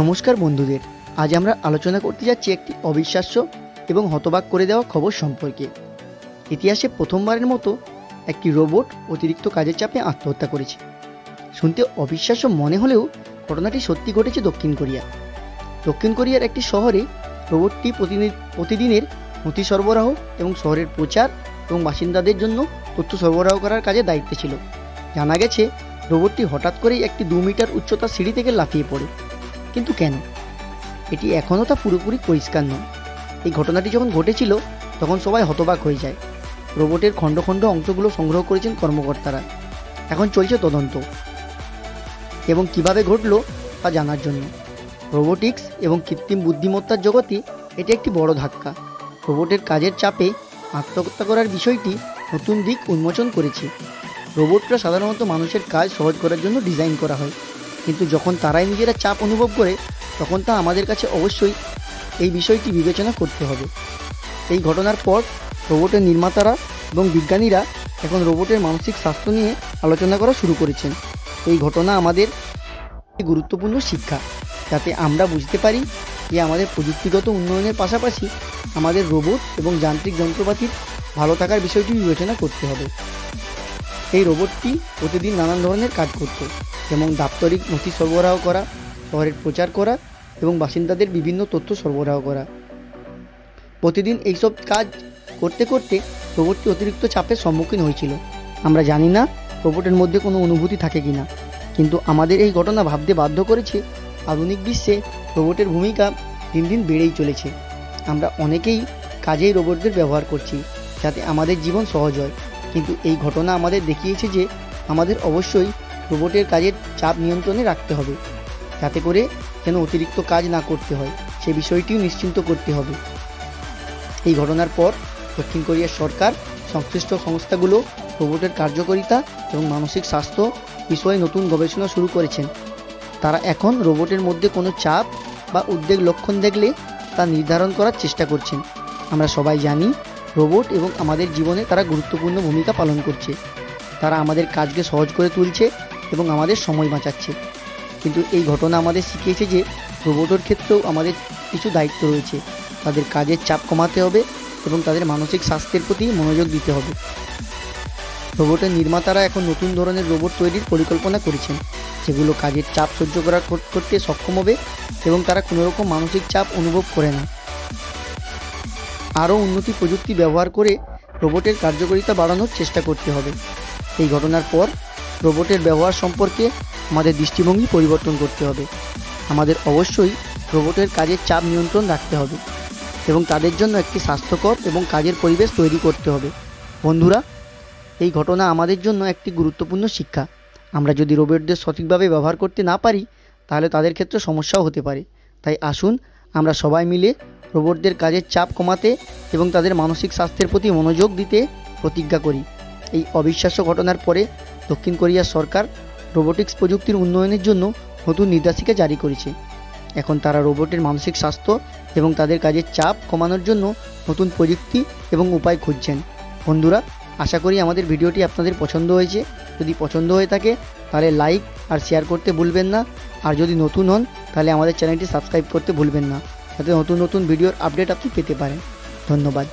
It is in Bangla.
নমস্কার বন্ধুদের, আজ আমরা আলোচনা করতে যাচ্ছি একটি অবিশ্বাস্য এবং হতবাক করে দেওয়া খবর সম্পর্কে। ইতিহাসে প্রথমবারের মতো একটি রোবট অতিরিক্ত কাজের চাপে আত্মহত্যা করেছে। শুনতে অবিশ্বাস্য মনে হলেও ঘটনাটি সত্যি ঘটেছে দক্ষিণ কোরিয়া। দক্ষিণ কোরিয়ার একটি শহরে রোবটটি প্রতিদিন, প্রতিদিনের নথি সরবরাহ এবং শহরের প্রচার এবং বাসিন্দাদের জন্য তথ্য সরবরাহ করার কাজে দায়িত্বে ছিল। জানা গেছে, রোবটটি হঠাৎ করেই একটি দু মিটার উচ্চতার সিঁড়ি থেকে লাফিয়ে পড়ে। কিন্তু কেন? এটি এখনও তা পুরোপুরি পরিষ্কার নয়। এই ঘটনাটি যখন ঘটেছিল, তখন সবাই হতবাক হয়ে যায়। রোবটের খণ্ড খণ্ড অংশগুলো সংগ্রহ করেছেন কর্মকর্তারা। এখন চলছে তদন্ত। এবং কীভাবে ঘটলো, তা জানার জন্য। রোবোটিক্স এবং কৃত্রিম বুদ্ধিমত্তার জগতে এটি একটি বড় ধাক্কা। রোবটের কাজের চাপে আত্মহত্যা করার বিষয়টি নতুন দিক উন্মোচন করেছে। রোবটরা সাধারণত মানুষের কাজ সহজ করার জন্য ডিজাইন করা হয়। কিন্তু যখন তারাই নিজেরা চাপ অনুভব করে, তখন তা আমাদের কাছে অবশ্যই এই বিষয়টি বিবেচনা করতে হবে। এই ঘটনার পর রোবটের নির্মাতারা এবং বিজ্ঞানীরা এখন রোবটের মানসিক স্বাস্থ্য নিয়ে আলোচনা করা শুরু করেছেন। এই ঘটনা আমাদের গুরুত্বপূর্ণ শিক্ষা, যাতে আমরা বুঝতে পারি যে আমাদের প্রযুক্তিগত উন্নয়নের পাশাপাশি আমাদের রোবট এবং যান্ত্রিক যন্ত্রপাতির ভালো থাকার বিষয়টি বিবেচনা করতে হবে। এই রোবটটি প্রতিদিন নানান ধরনের কাজ করত। যেমন দাপ্তরিক নথি সরবরাহ করা, শহরের প্রচার করা এবং বাসিন্দাদের বিভিন্ন তথ্য সরবরাহ করা। প্রতিদিন এইসব কাজ করতে করতে রোবটটি অতিরিক্ত চাপের সম্মুখীন হয়েছিল। আমরা জানি না রোবটের মধ্যে কোনো অনুভূতি থাকে কিনা কিন্তু আমাদের এই ঘটনা ভাবতে বাধ্য করেছে আধুনিক বিশ্বে রোবটের ভূমিকা দিন দিন বেড়েই চলেছে। আমরা অনেকেই কাজেই রোবটদের ব্যবহার করছি যাতে আমাদের জীবন সহজ হয়, কিন্তু এই ঘটনা আমাদের দেখিয়েছে যে আমাদের অবশ্যই রোবটের কাজের চাপ নিয়ন্ত্রণে রাখতে হবে। যাতে করে যেন অতিরিক্ত কাজ না করতে হয়, সে বিষয়টিও নিশ্চিন্ত করতে হবে। এই ঘটনার পর দক্ষিণ কোরিয়ার সরকার সংশ্লিষ্ট সংস্থাগুলো রোবটের কার্যকারিতা এবং মানসিক স্বাস্থ্য বিষয়ে নতুন গবেষণা শুরু করেছেন। তারা এখন রোবটের মধ্যে কোনো চাপ বা উদ্বেগ লক্ষণ দেখলে তা নির্ধারণ করার চেষ্টা করছেন। আমরা সবাই জানি, রোবট এবং আমাদের জীবনে তারা গুরুত্বপূর্ণ ভূমিকা পালন করছে। তারা আমাদের কাজকে সহজ করে তুলছে এবং আমাদের সময় বাঁচাচ্ছে। কিন্তু এই ঘটনা আমাদের শিখিয়েছে যে রোবটের ক্ষেত্রেও আমাদের কিছু দায়িত্ব রয়েছে। তাদের কাজের চাপ কমাতে হবে এবং তাদের মানসিক স্বাস্থ্যের প্রতি মনোযোগ দিতে হবে। রোবটের নির্মাতারা এখন নতুন ধরনের রোবট তৈরির পরিকল্পনা করেছেন। যেগুলো কাজের চাপ সহ্য করা, করতে সক্ষম হবে এবং তারা কোনোরকম মানসিক চাপ অনুভব করে না। আরও উন্নতি প্রযুক্তি ব্যবহার করে রোবটের কার্যকারিতা বাড়ানোর চেষ্টা করতে হবে। এই ঘটনার পর রোবটের ব্যবহার সম্পর্কে আমাদের দৃষ্টিভঙ্গি পরিবর্তন করতে হবে। আমাদের অবশ্যই রোবটের কাজের চাপ নিয়ন্ত্রণ রাখতে হবে এবং তাদের জন্য একটি স্বাস্থ্যকর এবং কাজের পরিবেশ তৈরি করতে হবে। বন্ধুরা, এই ঘটনা আমাদের জন্য একটি গুরুত্বপূর্ণ শিক্ষা। আমরা যদি রোবটদের সঠিকভাবে ব্যবহার করতে না পারি, তাহলে তাদের ক্ষেত্রে সমস্যাও হতে পারে। তাই আসুন, আমরা সবাই মিলে রোবটদের কাজের চাপ কমাতে এবং তাদের মানসিক স্বাস্থ্যের প্রতি মনোযোগ দিতে প্রতিজ্ঞা করি। এই অবিশ্বাস্য ঘটনার পরে দক্ষিণ কোরিয়ার সরকার রোবোটিক্স প্রযুক্তির উন্নয়নের জন্য নতুন নির্দেশিকা জারি করেছে। এখন তারা রোবটের মানসিক স্বাস্থ্য এবং তাদের কাজের চাপ কমানোর জন্য নতুন প্রযুক্তি এবং উপায় খুঁজছেন। বন্ধুরা, আশা করি আমাদের ভিডিওটি আপনাদের পছন্দ হয়েছে। যদি পছন্দ হয়ে থাকে, তাহলে লাইক আর শেয়ার করতে ভুলবেন না। আর যদি নতুন হন, তাহলে আমাদের চ্যানেলটি সাবস্ক্রাইব করতে ভুলবেন না। যাতে নতুন নতুন ভিডিওর আপডেট আপনি পেতে পারেন। ধন্যবাদ।